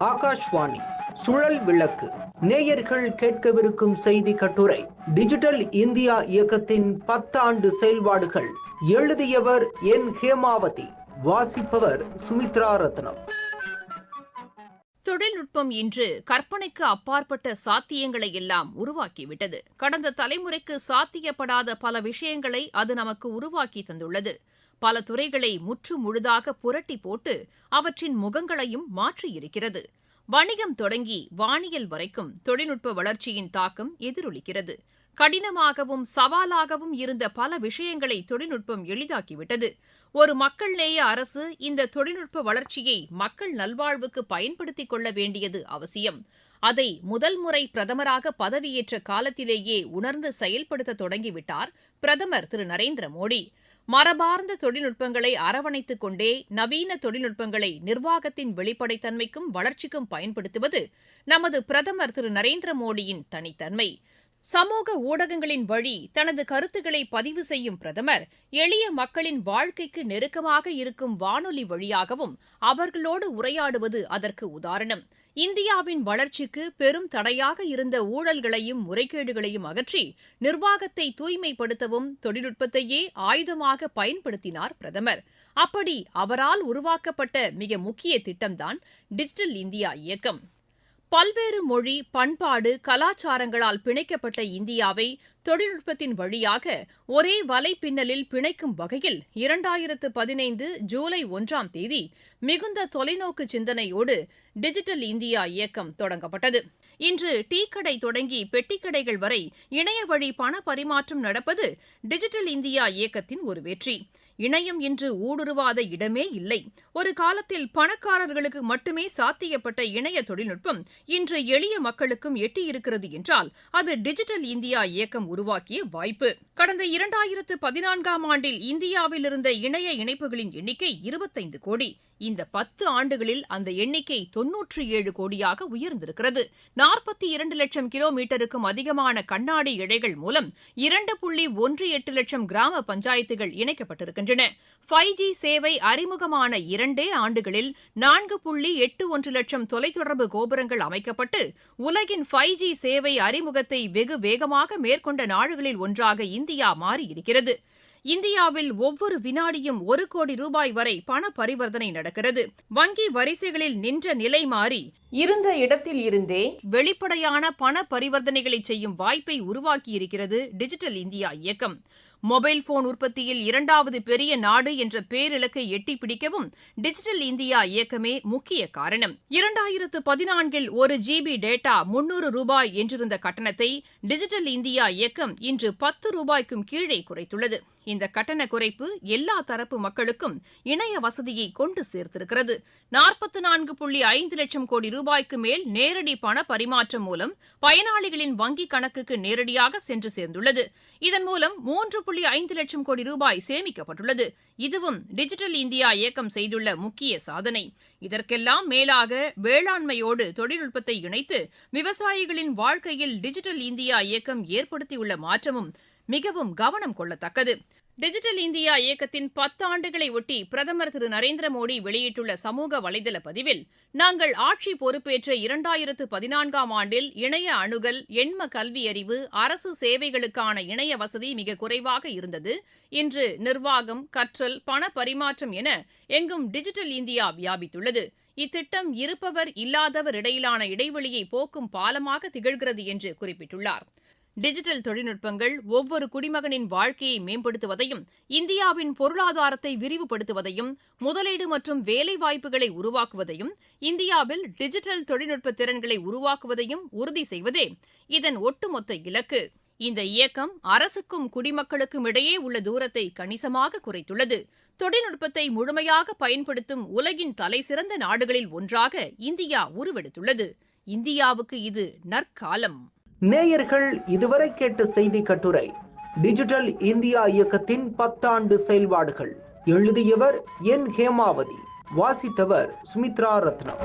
ஆகாஷ்வாணி சுழல் விளக்கு நேயர்கள் கேட்கவிருக்கும் செய்தி கட்டுரை டிஜிட்டல் இந்தியா இயக்கத்தின் பத்தாண்டு செயல்பாடுகள் எழுதியவர் என் ஹேமாவதி வாசிப்பவர் சுமித்ரா ரத்னம். தொழில்நுட்பம் இன்று கற்பனைக்கு அப்பாற்பட்ட சாத்தியங்களை எல்லாம் உருவாக்கிவிட்டது. கடந்த தலைமுறைக்கு சாத்தியப்படாத பல விஷயங்களை அது நமக்கு உருவாக்கி தந்துள்ளது. பல துறைகளை முற்று முழுதாக புரட்டி போட்டு அவற்றின் முகங்களையும் மாற்றியிருக்கிறது. வணிகம் தொடங்கி வானியல் வரைக்கும் தொழில்நுட்ப வளர்ச்சியின் தாக்கம் எதிரொலிக்கிறது. கடினமாகவும் சவாலாகவும் இருந்த பல விஷயங்களை தொழில்நுட்பம் எளிதாக்கிவிட்டது. ஒரு மக்கள் நேய அரசு இந்த தொழில்நுட்ப வளர்ச்சியை மக்கள் நல்வாழ்வுக்கு பயன்படுத்திக் கொள்ள வேண்டியது அவசியம். அதை முதல் முறை பிரதமராக பதவியேற்ற காலத்திலேயே உணர்ந்து செயல்படுத்த தொடங்கிவிட்டார் பிரதமர் திரு நரேந்திர மோடி. மரபார்ந்த தொழில்நுட்பங்களை அரவணைத்துக் கொண்டே நவீன தொழில்நுட்பங்களை நிர்வாகத்தின் வெளிப்படைத்தன்மைக்கும் வளர்ச்சிக்கும் பயன்படுத்துவது நமது பிரதமர் திரு. நரேந்திர மோடியின் தனித்தன்மை. சமூக ஊடகங்களின் வழி தனது கருத்துக்களை பதிவு செய்யும் பிரதமர் எளிய மக்களின் வாழ்க்கைக்கு நெருக்கமாக இருக்கும் வானொலி வழியாகவும் அவர்களோடு உரையாடுவது அதற்கு உதாரணம். இந்தியாவின் வளர்ச்சிக்கு பெரும் தடையாக இருந்த ஊழல்களையும் முறைகேடுகளையும் அகற்றி நிர்வாகத்தை தூய்மைப்படுத்தவும் தொழில்நுட்பத்தையே ஆயுதமாக பயன்படுத்தினார் பிரதமர். அப்படி அவரால் உருவாக்கப்பட்ட மிக முக்கிய திட்டம்தான் டிஜிட்டல் இந்தியா இயக்கம். பல்வேறு மொழி பண்பாடு கலாச்சாரங்களால் பிணைக்கப்பட்ட இந்தியாவை தொழில்நுட்பத்தின் வழியாக ஒரே வலைப்பின்னலில் பிணைக்கும் வகையில் இரண்டாயிரத்து பதினைந்து ஜூலை ஒன்றாம் தேதி மிகுந்த தொலைநோக்கு சிந்தனையோடு டிஜிட்டல் இந்தியா இயக்கம் தொடங்கப்பட்டது. இன்று டீ கடை தொடங்கி பெட்டிக்கடைகள் வரை இணைய வழி பண பரிமாற்றம் நடப்பது டிஜிட்டல் இந்தியா இயக்கத்தின் ஒரு வெற்றி. இணையம் இன்று ஊடுருவாத இடமே இல்லை. ஒரு காலத்தில் பணக்காரர்களுக்கு மட்டுமே சாத்தியப்பட்ட இணைய தொழில்நுட்பம் இன்று எளிய மக்களுக்கும் எட்டியிருக்கிறது என்றால் அது டிஜிட்டல் இந்தியா இயக்கம் உருவாக்கிய வாய்ப்பு. கடந்த இரண்டாயிரத்து பதினான்காம் ஆண்டில் இந்தியாவில் இருந்த இணைய இணைப்புகளின் எண்ணிக்கை இருபத்தைந்து கோடி. இந்த பத்து ஆண்டுகளில் அந்த எண்ணிக்கை தொன்னூற்றி ஏழு கோடியாக உயர்ந்திருக்கிறது. நாற்பத்தி இரண்டு லட்சம் கிலோமீட்டருக்கும் அதிகமான கண்ணாடி இழைகள் மூலம் இரண்டு புள்ளி ஒன்று எட்டு லட்சம் கிராம பஞ்சாயத்துகள் இணைக்கப்பட்டிருக்கின்றன. வருகின்றன. ஃபைவ் ஜி சேவை அறிமுகமான இரண்டே ஆண்டுகளில் நான்கு புள்ளி எட்டு ஒன்று லட்சம் தொலைத்தொடர்பு கோபுரங்கள் அமைக்கப்பட்டு உலகின் ஃபைவ் ஜி சேவை அறிமுகத்தை வெகு வேகமாக மேற்கொண்ட நாடுகளில் ஒன்றாக இந்தியா மாறியிருக்கிறது. இந்தியாவில் ஒவ்வொரு வினாடியும் ஒரு கோடி ரூபாய் வரை பண பரிவர்த்தனை நடக்கிறது. வங்கி வரிசைகளில் நின்ற நிலை மாறி இருந்த இடத்தில் இருந்தே வெளிப்படையான பண பரிவர்த்தனைகளை செய்யும் வாய்ப்பை உருவாக்கியிருக்கிறது டிஜிட்டல் இந்தியா இயக்கம். மொபைல் போன் உற்பத்தியில் இரண்டாவது பெரிய நாடு என்ற பேரிலக்கை எட்டி பிடிக்கவும் டிஜிட்டல் இந்தியா இயக்கமே முக்கிய காரணம். இரண்டாயிரத்து பதினான்கில் ஒரு ஜிபி டேட்டா முன்னூறு ரூபாய் என்றிருந்த கட்டணத்தை டிஜிட்டல் இந்தியா இயக்கம் இன்று பத்து ரூபாய்க்கும் கீழே குறைத்துள்ளது. இந்த கட்டண குறைப்பு எல்லா தரப்பு மக்களுக்கும் இணைய வசதியை கொண்டு சேர்த்திருக்கிறது. நாற்பத்தி நான்கு புள்ளி ஐந்து லட்சம் கோடி ரூபாய்க்கு மேல் நேரடி பண பரிமாற்றம் மூலம் பயனாளிகளின் வங்கிக் கணக்குக்கு நேரடியாக சென்று சேர்ந்துள்ளது. இதன் மூலம் மூன்று புள்ளி ஐந்து லட்சம் கோடி ரூபாய் சேமிக்கப்பட்டுள்ளது. இதுவும் டிஜிட்டல் இந்தியா இயக்கம் செய்துள்ள முக்கிய சாதனை. இதற்கெல்லாம் மேலாக வேளாண்மையோடு தொழில்நுட்பத்தை இணைத்து விவசாயிகளின் வாழ்க்கையில் டிஜிட்டல் இந்தியா இயக்கம் ஏற்படுத்தியுள்ள மாற்றமும் மிகவும் கவனம் கொள்ளத்தக்கது. டிஜிட்டல் இந்தியா இயக்கத்தின் பத்தாண்டுகளை ஒட்டி பிரதமர் திரு நரேந்திர மோடி வெளியிட்டுள்ள சமூக வலைதள பதிவில் நாங்கள் ஆட்சி பொறுப்பேற்ற இரண்டாயிரத்து பதினான்காம் ஆண்டில் இணைய அணுகல் எண்ம கல்வி அறிவு அரசு சேவைகளுக்கான இணைய வசதி மிக குறைவாக இருந்தது. இன்று நிர்வாகம் கற்றல் பண பரிமாற்றம் என எங்கும் டிஜிட்டல் இந்தியா வியாபித்துள்ளது. இத்திட்டம் இருப்பவர் இல்லாதவர் இடையிலான இடைவெளியை போக்கும் பாலமாக திகழ்கிறது என்று குறிப்பிட்டுள்ளார். டிஜிட்டல் தொழில்நுட்பங்கள் ஒவ்வொரு குடிமகனின் வாழ்க்கையை மேம்படுத்துவதையும் இந்தியாவின் பொருளாதாரத்தை விரிவுபடுத்துவதையும் முதலீடு மற்றும் வேலைவாய்ப்புகளை உருவாக்குவதையும் இந்தியாவில் டிஜிட்டல் தொழில்நுட்ப திறன்களை உருவாக்குவதையும் உறுதி செய்வதே இதன் ஒட்டுமொத்த இலக்கு. இந்த இயக்கம் அரசுக்கும் குடிமக்களுக்கும் இடையே உள்ள தூரத்தை கணிசமாக குறைத்துள்ளது. தொழில்நுட்பத்தை முழுமையாக பயன்படுத்தும் உலகின் தலைசிறந்த நாடுகளில் ஒன்றாக இந்தியா உருவெடுத்துள்ளது. இந்தியாவுக்கு இது நற்காலம். நேயர்கள் இதுவரை கேட்ட செய்தி கட்டுரை டிஜிட்டல் இந்தியா இயக்கத்தின் பத்தாண்டு செயல்பாடுகள். எழுதியவர் என் ஹேமாவதி வாசித்தவர் சுமித்ரா ரத்னம்.